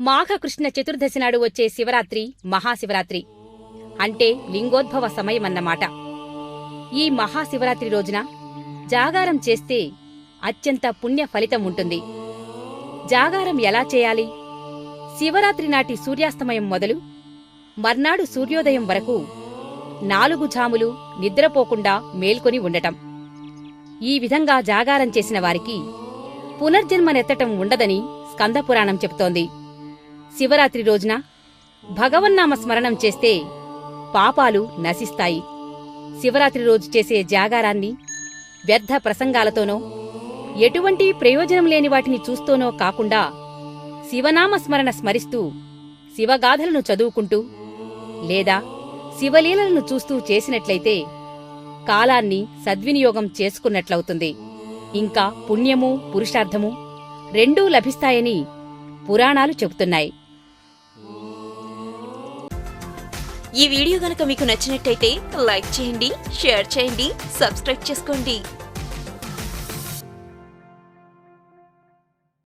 మాఘకృష్ణ చతుర్దశి నాడు వచ్చే శివరాత్రి మహాశివరాత్రి అంటే లింగోద్భవ సమయమన్నమాట. ఈ మహాశివరాత్రి రోజున జాగారం చేస్తే అత్యంత పుణ్య ఫలితం ఉంటుంది. జాగారం ఎలా చేయాలి? శివరాత్రి నాటి సూర్యాస్తమయం మొదలు మర్నాడు సూర్యోదయం వరకు నాలుగు జాములు నిద్రపోకుండా మేల్కొని ఉండటం. ఈ విధంగా జాగారం చేసిన వారికి పునర్జన్మనెత్తటం ఉండదని స్కందపురాణం చెబుతోంది. శివరాత్రి రోజున భగవన్నామ స్మరణం చేస్తే పాపాలు నశిస్తాయి. శివరాత్రి రోజు చేసే జాగారాన్ని వ్యర్థ ప్రసంగాలతోనో ఎటువంటి ప్రయోజనం లేని వాటిని చూస్తూనో కాకుండా శివనామ స్మరణ స్మరిస్తూ శివగాథలను చదువుకుంటూ లేదా శివలీలలను చూస్తూ చేసినట్లయితే కాలాన్ని సద్వినియోగం చేసుకున్నట్లవుతుంది. ఇంకా పుణ్యము పురుషార్థము రెండూ లభిస్తాయని పురాణాలు చెబుతున్నాయి. ఈ వీడియో గనక మీకు నచ్చినట్టయితే లైక్ చేయండి షేర్ చేయండి సబ్స్క్రైబ్ చేసుకోండి.